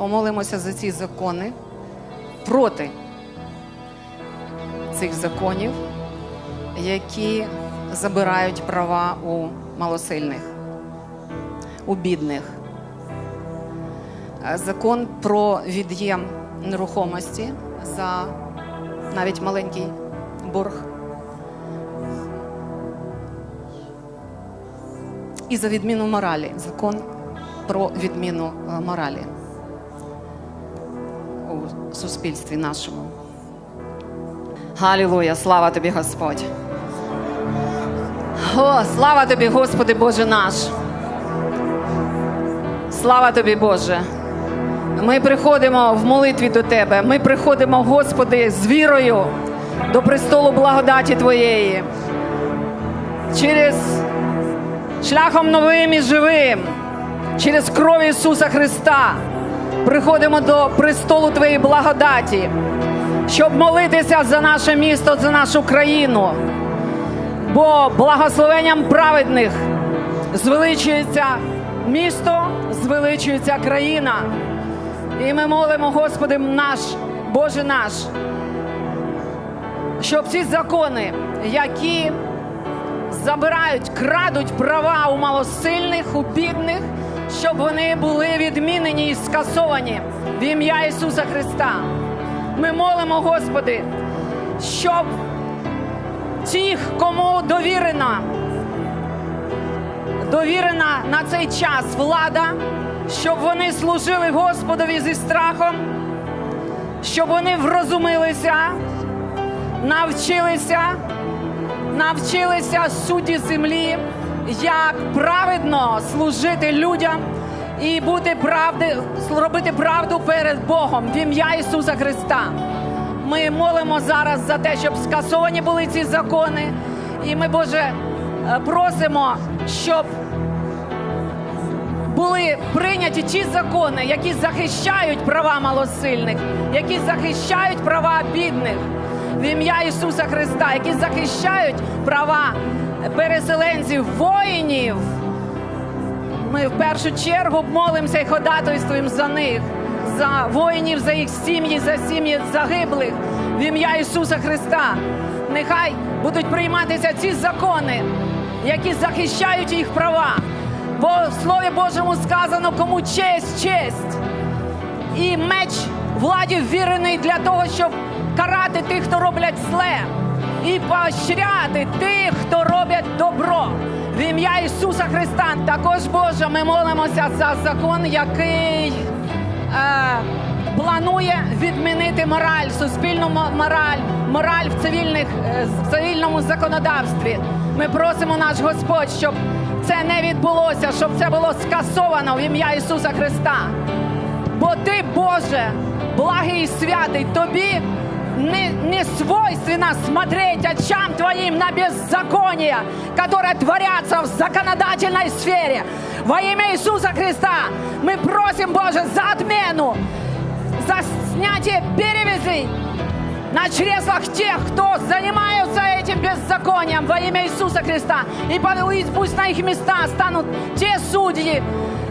помолимося за ці закони проти цих законів, які забирають права у малосильних, у бідних. Е, Закон про від'єм нерухомості за навіть маленький борг. І за відміну моралі. Закон про відміну е, моралі у суспільстві нашому. Галілуя! Слава тобі, Господь! О, слава тобі, Господи Боже наш! Слава тобі, Боже! Ми приходимо в молитві до Тебе. Ми приходимо, Господи, з вірою до престолу благодаті Твоєї. Через шляхом новим і живим, через кров Ісуса Христа. Приходимо до престолу Твоєї благодаті, щоб молитися за наше місто, за нашу країну. Бо благословенням праведних звеличується місто, звеличується країна. І ми молимо, Господи наш, Боже наш, щоб ці закони, які забирають, крадуть права у малосильних, у бідних, щоб вони були відмінені і скасовані в ім'я Ісуса Христа. Ми молимо, Господи, щоб тих, кому довірена, довірена на цей час влада, щоб вони служили Господові зі страхом, щоб вони врозумилися, навчилися, навчилися судді землі, як праведно служити людям і бути правди, робити правду перед Богом в ім'я Ісуса Христа. Ми молимо зараз за те, щоб скасовані були ці закони. І ми, Боже, е, просимо, щоб були прийняті ті закони, які захищають права малосильних, які захищають права бідних в ім'я Ісуса Христа, які захищають права переселенців, воїнів. Ми в першу чергу молимося і ходатайствуємо за них, за воїнів, за їх сім'ї, за сім'ї загиблих в ім'я Ісуса Христа. Нехай будуть прийматися ці закони, які захищають їх права. Бо в Слові Божому сказано, кому честь, честь. І меч владі ввірений для того, щоб карати тих, хто роблять зле, і поощряти тих, хто роблять добро. В ім'я Ісуса Христа. Також Боже, ми молимося за закон, який е, планує відмінити мораль, суспільну мораль, мораль в, цивільних, е, в цивільному законодавстві. Ми просимо наш Господь, щоб це не відбулося, щоб це було скасовано в ім'я Ісуса Христа. Бо ти, Боже, благий і святий, тобі не, не свойственно смотреть очам твоим на беззаконие, которые творятся в законодательной сфере. Во имя Иисуса Христа мы просим, Боже, за отмену, за снятие перевязей на чреслах тех, кто занимаются этим беззаконием во имя Иисуса Христа. И пусть на их места станут те судьи,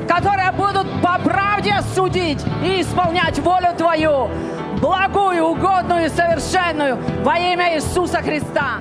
которые будут по правде судить и исполнять волю Твою, благую, угодную и совершенную во имя Иисуса Христа.